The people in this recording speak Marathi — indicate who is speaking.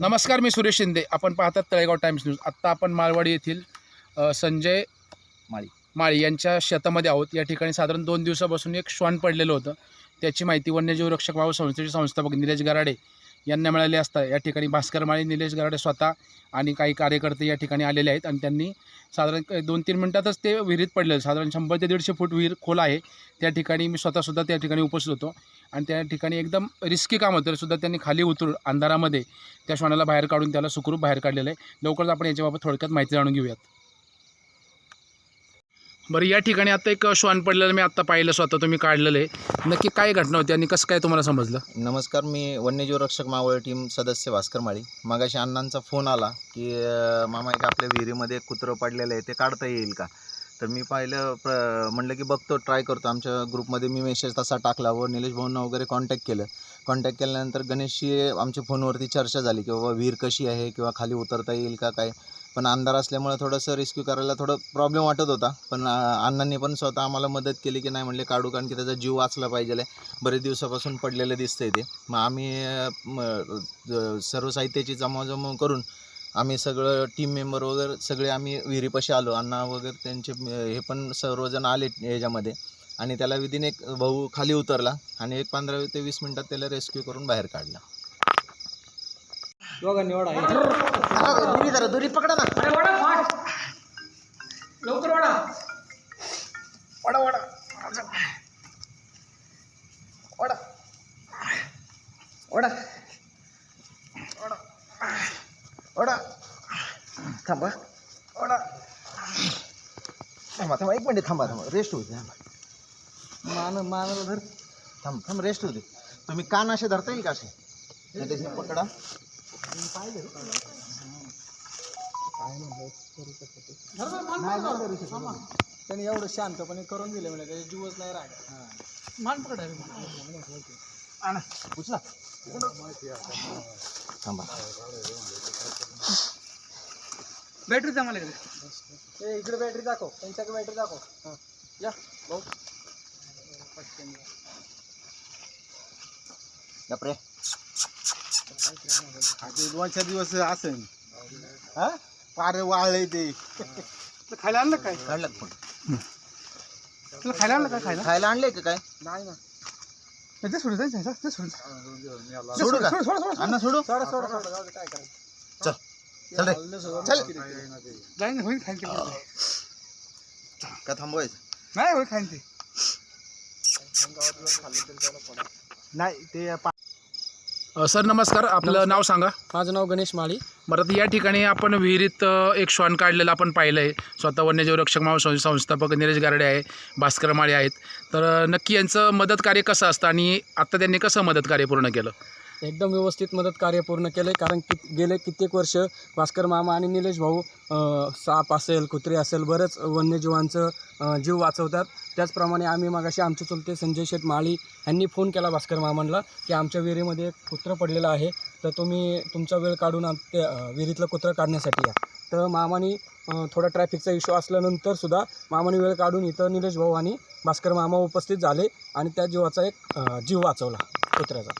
Speaker 1: नमस्कार मी सुरेश शिंदे. आपण पाहतात तळेगाव टाइम्स न्यूज. आत्ता आपण मालवाडी येथील अ, संजय
Speaker 2: माळी.
Speaker 1: माळी यांच्या शेतामध्ये आहोत. या ठिकाणी साधारण दोन दिवसापासून एक श्वान पडलेलं होतं. त्याची माहिती वन्यजीव रक्षक भाऊ संस्थेचे संस्थापक निलेश गराडे यांना मिळाली असता. या ठिकाणी भास्कर माळी निलेश गराडे स्वतः आणि काही कार्यकर्ते या ठिकाणी आलेले आहेत आणि त्यांनी साधारण क- दोन तीन मिनटातच ते विहिरीत पडले साधारण शंभर ते दीडशे फूट विहीर खोल आहे. त्या ठिकाणी मी स्वतःसुद्धा त्या ठिकाणी उपस्थित होतो. आणि त्या ठिकाणी एकदम रिस्की काम होतं. सुद्धा त्यांनी खाली उतरून अंधारामध्ये त्या श्वानाला बाहेर काढून त्याला सुखरूप बाहेर काढलेलं आहे. लवकरच आपण याच्याबाबत थोडक्यात माहिती जाणून घेऊयात. बरं या ठिकाणी आता एक श्वान पडलेलं मी आत्ता पाहिलं स्वतः तुम्ही काढलेलं आहे. नक्की काय घटना होती आणि कसं काय तुम्हाला समजलं?
Speaker 2: नमस्कार मी वन्यजीव रक्षक मावळ टीम सदस्य भास्कर माळी. मागाशी अण्णांचा फोन आला की मामा एक आपल्या विहिरीमध्ये कुत्रं पडलेलं आहे ते काढता येईल का? तर मी पाहिलं प्र म्हणलं की बघतो ट्राय करतो. आमच्या ग्रुपमध्ये मी मेसेज तसा टाकला व निलेश भाऊंना वगैरे कॉन्टॅक्ट केलं. कॉन्टॅक्ट केल्यानंतर गणेशशी आमच्या फोनवरती चर्चा झाली की बाबा विहीर कशी आहे किंवा खाली उतरता येईल का काय. पण अंधार असल्यामुळे थोडंसं रेस्क्यू करायला थोडं प्रॉब्लेम वाटत होता. पण अण्णांनी पण स्वतः आम्हाला मदत केली की नाही म्हणले काढू कारण की त्याचा जीव वाचला पाहिजे बरेच दिवसापासून पडलेलं दिसतंय ते. मग आम्ही सर्व साहित्याची जमाजम करून आम्ही सगळं टीम मेंबर वगैरे सगळे आम्ही विहिरीपाशी आलो. अण्णा वगैरे त्यांचे हे पण सर्वजण आले याच्यामध्ये. आणि त्याला विदिन एक भाऊ खाली उतरला आणि एक पंधरा ते वीस मिनिटात त्याला रेस्क्यू करून बाहेर काढला. दुरी पकडा ना.
Speaker 3: लवकर
Speaker 1: वडा वडा.
Speaker 2: ओढा थांबा ओढा थांबा थांबा एक मिनिट थांबा थांबा रेस्ट होते थांबा
Speaker 3: मान मानाला धर
Speaker 2: थांब थांब रेस्ट होते तुम्ही कान असे धरता येईल का असे हे पकडा
Speaker 3: त्यांनी एवढं शांतपणे करून दिलं म्हणजे त्याचे जीवच नाही राहिला मान पकडायला
Speaker 2: उचला थांबा
Speaker 3: बॅटरी द्या मला इकडे ए इकडे बॅटरी दाखव. त्यांच्याकडे बॅटरी दाखव. हां. या भाऊ.
Speaker 2: गपरे
Speaker 4: दोन चार दिवस असेल. हा? पारे वाळले ते.
Speaker 3: तुला खायला आणलं काय?
Speaker 2: काढलं का
Speaker 3: तुला खायला आणलं काय खायला?
Speaker 2: खायला आणले का काय?
Speaker 3: नाही ना. ते सोडून जायचं ते सोडून
Speaker 2: सोडू का?
Speaker 3: सोड सोड सोड.
Speaker 2: अण्णा सोडू?
Speaker 3: सोड सोड सोड. जाऊ दे, काय करायचं?
Speaker 2: चल चल. रे चल
Speaker 3: जाईन होईल खाईन ते
Speaker 2: का थांबवायचं?
Speaker 3: नाही होईल खाईन ते
Speaker 4: नाही ते
Speaker 1: अ, सर नमस्कार. आपलं नाव सांगा.
Speaker 3: माझं नाव गणेश माळी.
Speaker 1: बरं आता या ठिकाणी आपण विहिरीत अ, एक श्वान काढलेलं आपण पाहिलं आहे स्वतः वन्यजीव रक्षक माव सं- संस्थापक निलेश गारडे आहे भास्कर माळे आहेत. तर अ, नक्की यांचं मदत कार्य कसं असतं? आणि आत्ता त्यांनी कसं मदत कार्य पूर्ण केलं?
Speaker 5: एकदम व्यवस्थित मदत कार्य पूर्ण केले कारण कि गेले कित्येक वर्ष भास्कर मामा आणि निलेश भाऊ साप असेल कुत्रे असेल बरंच वन्यजीवांचं जीव वाचवतात. त्याचप्रमाणे आम्ही मागाशी आमचे चुलते संजय शेठ माळी यांनी फोन केला भास्कर मामांना की आमच्या विहिरीमध्ये एक कुत्रं पडलेलं आहे. तर तुम्ही तुमचा वेळ काढून आम त्या विहिरीतलं कुत्रं काढण्यासाठी या. तर मामानी थोडा ट्रॅफिकचा इश्यू असल्यानंतरसुद्धा मामाने वेळ काढून इथं निलेश भाऊ आणि भास्कर मामा उपस्थित झाले आणि त्या जीवाचा एक जीव वाचवला कुत्र्याचा.